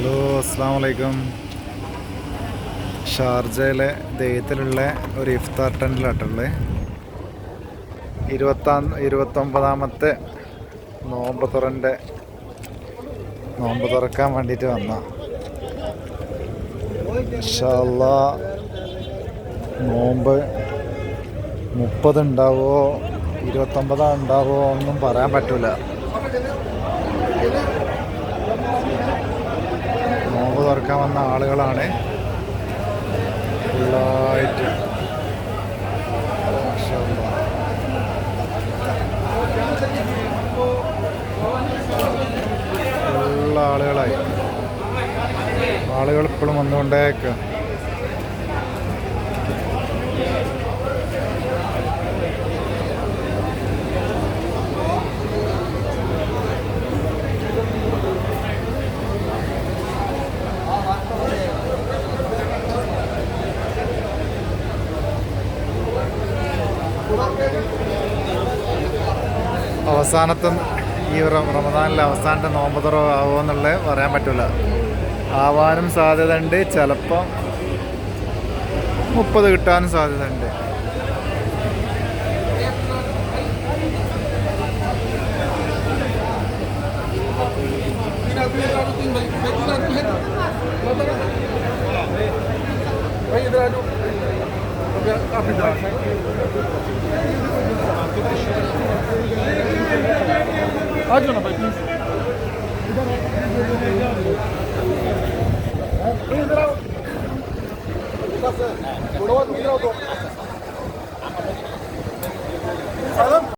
Hello അസ്സാം വലൈക്കും ഷാർജയിലെ ദൈവത്തിലുള്ള ഒരു ഇഫ്താർ ടെന്റിലാട്ടുള്ളത് ഇരുപത്താം ഇരുപത്തൊമ്പതാമത്തെ നോമ്പ് തുറന്റെ നോമ്പ് തുറക്കാൻ വേണ്ടിയിട്ട് വന്ന. ഇൻഷാല്ലാ നോമ്പ് മുപ്പത് ഉണ്ടാവോ ഇരുപത്തൊമ്പതാ ഉണ്ടാവോ ഒന്നും പറയാൻ പറ്റൂല. തുറക്കാൻ വന്ന ആളുകളാണ്. ഫുള്ളായിട്ട്. ആളുകളായി. ആളുകൾ ഇപ്പോഴും വന്നുകൊണ്ടേക്ക അവസാനത്തെ ഈ റ- റമദാനിലെ അവസാനത്തെ നോമ്പ് തുറ ആവുമോ എന്നുള്ളത് പറയാൻ പറ്റില്ല ആവാനും സാധ്യതയുണ്ട് ചിലപ്പം മുപ്പത് കിട്ടാനും സാധ്യതയുണ്ട് आ जाओ Hadi ona bakayım. Biraz, biraz, biraz, biraz, biraz,